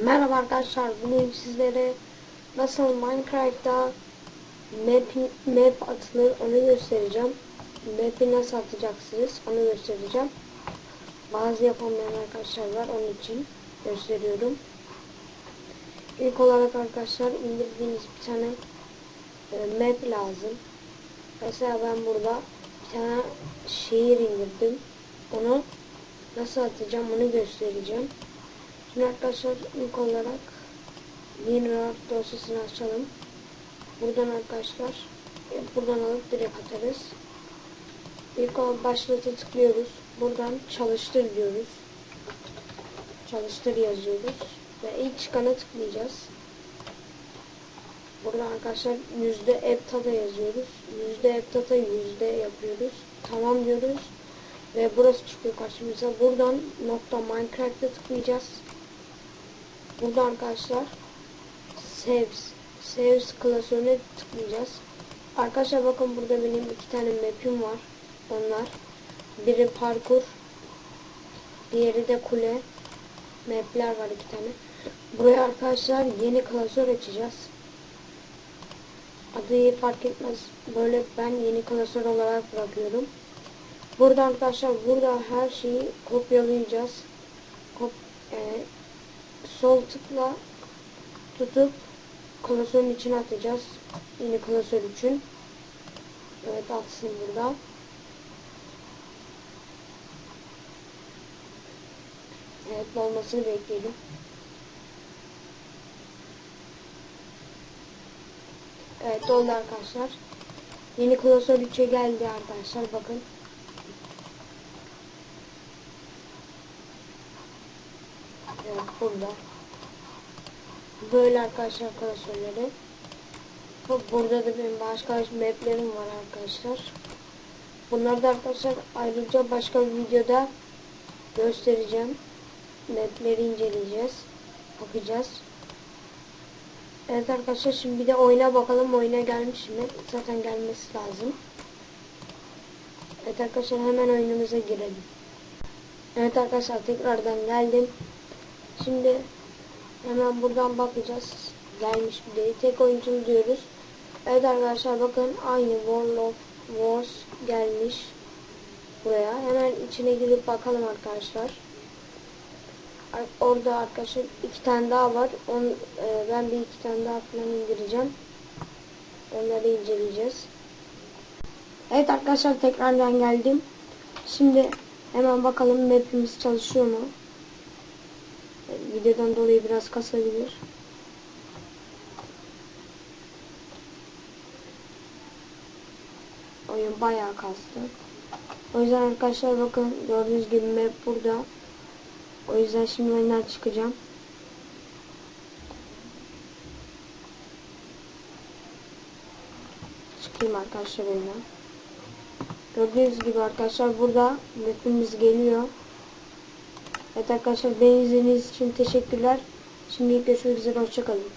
Merhaba arkadaşlar, bugün sizlere nasıl Minecraft'ta map, map atılır onu göstereceğim. Map'i nasıl atacaksınız onu göstereceğim. Bazı yapamayan arkadaşlar var onun için gösteriyorum. İlk olarak arkadaşlar indirdiğiniz bir tane e, map lazım. Mesela ben burada bir tane şehir indirdim. Onu nasıl atacağım onu göstereceğim. Şimdi arkadaşlar ilk olarak WinRAR dosyasını açalım. Buradan arkadaşlar e, buradan alıp direkt atarız. İlk olarak başlata tıklıyoruz. Buradan çalıştır diyoruz. Çalıştır yazıyoruz. Ve ilk çıkana tıklayacağız. Burada arkadaşlar yüzde eptata yazıyoruz. Yüzde eptata yüzde yapıyoruz. Tamam diyoruz. Ve burası çıkıyor karşımıza. Buradan nokta Minecraft'e tıklayacağız. Burada arkadaşlar Saves Saves klasörüne tıklayacağız. Arkadaşlar bakın burada benim iki tane map'im var. Onlar. Biri parkur. Diğeri de kule. Map'ler var iki tane. Buraya arkadaşlar yeni klasör açacağız. Adı fark etmez. Böyle ben yeni klasör olarak bırakıyorum. Burada arkadaşlar burada her şeyi kopyalayacağız. Kop e, sol tıkla tutup klasörün içine atacağız. Yine klasör için. Evet atsın burada. Evet olmasını bekleyelim. Evet oldu arkadaşlar. Yeni klasör 3'e geldi arkadaşlar bakın. Evet burada. Böyle arkadaşlar klasörleri. Burada da benim başka maplerim var arkadaşlar. Bunları da arkadaşlar ayrıca başka bir videoda göstereceğim. Mapleri inceleyeceğiz. Bakacağız. Evet arkadaşlar şimdi bir de oyuna bakalım. Oyuna gelmiş mi? Zaten gelmesi lazım. Evet arkadaşlar hemen oyunumuza girelim. Evet arkadaşlar tekrardan geldim. Şimdi hemen buradan bakacağız. Gelmiş bir değil. Tek oyunculu diyoruz. Evet arkadaşlar bakın aynı of Wars gelmiş. Buraya. Hemen içine girip bakalım arkadaşlar. Orada arkadaşlar iki tane daha var. On, e, ben bir iki tane daha falan indireceğim. Onları inceleyeceğiz. Evet arkadaşlar tekrardan geldim. Şimdi hemen bakalım map'imiz çalışıyor mu? Videodan dolayı biraz kasabilir. Oyun bayağı kastı. O yüzden arkadaşlar bakın gördüğünüz gibi map burada. O yüzden şimdi oyundan çıkacağım. Çıkayım arkadaşlar oyundan. Gördüğünüz gibi arkadaşlar burada map'imiz geliyor. Evet arkadaşlar beni izlediğiniz için teşekkürler. Şimdi görüşmek üzere hoşçakalın.